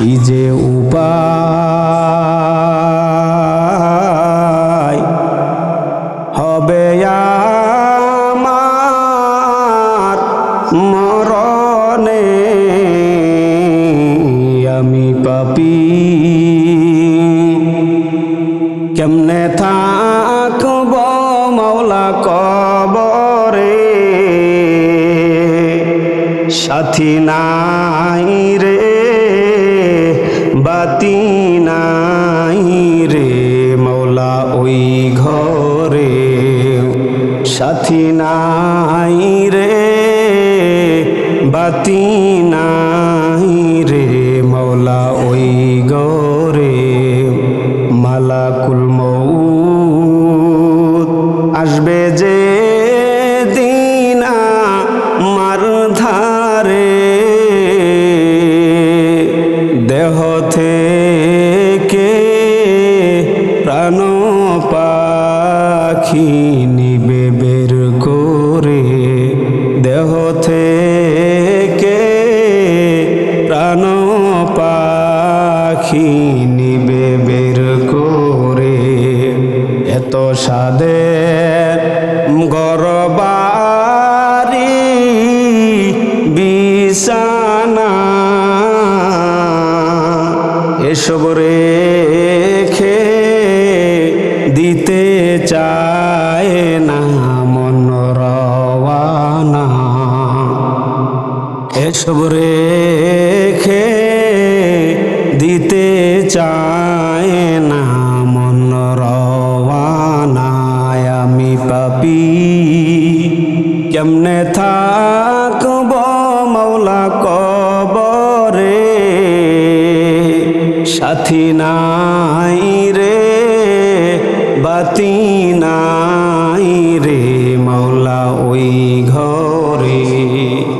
কি যে উপায় হবে আমার মরণে আমি পাপি। কেমনে থাকব মাওলা কবরে? সাথী নাই সাথী নাই রে, বাতি নাই রে মৌলা ওই গরে মালাকুল মৌত আসবে যে দিনা মার ধারে, দেহ থেকে প্রাণ পাখি দেহ থেকে প্রাণ পাখি নিবে বের করে। এত সাদের গরবারি বিছানা, এসব রেখে দিতে চায় এসব রেখে দিতে চায় না মন রওয়ানায় আমি পাপি। কেমনে থাকব মৌলা কবরে? সাথী নাই রে, বাতি